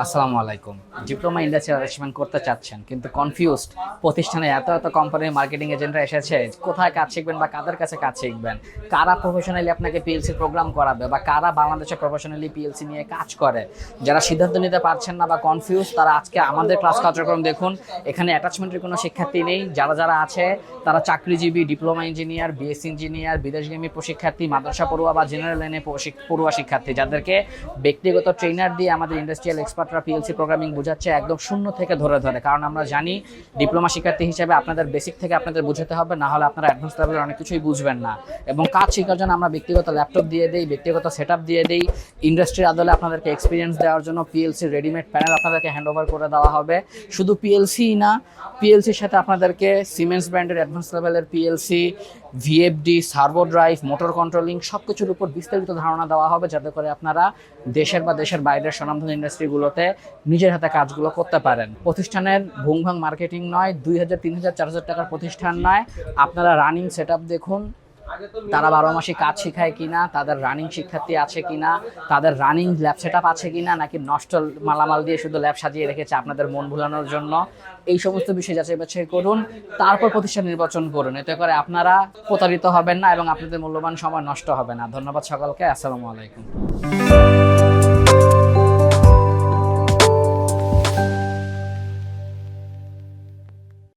আসসালামু আলাইকুম। Diploma industrial arrangement করতে চাচ্ছেন, কিন্তু কনফিউজড প্রতিষ্ঠানে এত এত কোম্পানির মার্কেটিং এজেন্টরা এসেছে, কোথায় কাজ শিখবেন বা কাদের কাছে কাজ শিখবেন? কারা প্রফেশনালি আপনাকে পিএলসি প্রোগ্রাম করাবে বা কারা বাংলাদেশে প্রফেশনালি পিএলসি নিয়ে কাজ করে? যারা সিদ্ধান্ত নিতে পারছেন না বা কনফিউজ তারা আজকে আমাদের ক্লাস কার্যক্রম দেখুন। এখানে অ্যাটাচমেন্টের কোনো শিক্ষার্থী নেই। যারা যারা আছে, তারা চাকরিজীবী ডিপ্লোমা ইঞ্জিনিয়ার বিএসসি ইঞ্জিনিয়ার বিদেশগামী প্রশিক্ষার্থী, মাদ্রাসা পড়ুয়া বা জেনারেল লাইনে পড়ুয়া শিক্ষার্থী, যাদেরকে ব্যক্তিগত ট্রেনার দিয়ে আমাদের ইন্ডাস্ট্রিয়াল এক্সপার্টরা পিএলসি প্রোগ্রামিং বোঝাচ্ছে একদম শূন্য থেকে ধরে ধরে। কারণ আমরা জানি ডিপ্লোমা শিক্ষার্থী হিসেবে আপনাদের বেসিক থেকে আপনাদের বুঝতে হবে, না হলে আপনারা অ্যাডভান্স লেভেলের অনেক কিছুই বুঝবেন না। এবং কাজ শেখার জন্য আমরা ব্যক্তিগত ল্যাপটপ দিয়ে দিই, ব্যক্তিগত সেট দিয়ে দিই। ইন্ডাস্ট্রির আদলে আপনাদেরকে এক্সপিরিয়েন্স দেওয়ার জন্য পিএলসি রেডিমেড প্যানেল আপনাদেরকে হ্যান্ড ওভার করে দেওয়া হবে। শুধু পিএলসি না পিএলসির সাথে আপনাদেরকে সিমেন্স ব্র্যান্ডের অ্যাডভান্স লেভেলের PLC VFD servo drive motor controlling সব কিছুর উপর বিস্তারিত ধারণা দেওয়া হবে, যাতে করে আপনারা দেশের বা দেশের বাইরের স্বনামধন্য ইন্ডাস্ট্রিগুলোতে নিজের হাতে কাজগুলো করতে পারেন। প্রতিষ্ঠানের ভুংভাং মার্কেটিং নয়, দুই হাজার, তিন হাজার, চার হাজার টাকার প্রতিষ্ঠান নয়। আপনারা রানিং সেট দেখুন, তারা বারো মাসে কাজ শেখায় কিনা, তাদের রানিং শিক্ষার্থী আছে কিনা, তাদের রানিং ল্যাব সেট আছে কিনা, নাকি নষ্ট মালামাল দিয়ে শুধু ল্যাব সাজিয়ে রেখেছে আপনাদের মন ভুলানোর জন্য। এই সমস্ত বিষয় যাচাই বাছাই করুন, তারপর প্রতিষ্ঠান নির্বাচন করুন। এতে করে আপনারা প্রতারিত হবেন না এবং আপনাদের মূল্যবান সময় নষ্ট হবে না। ধন্যবাদ সকলকে, আসসালামু আলাইকুম।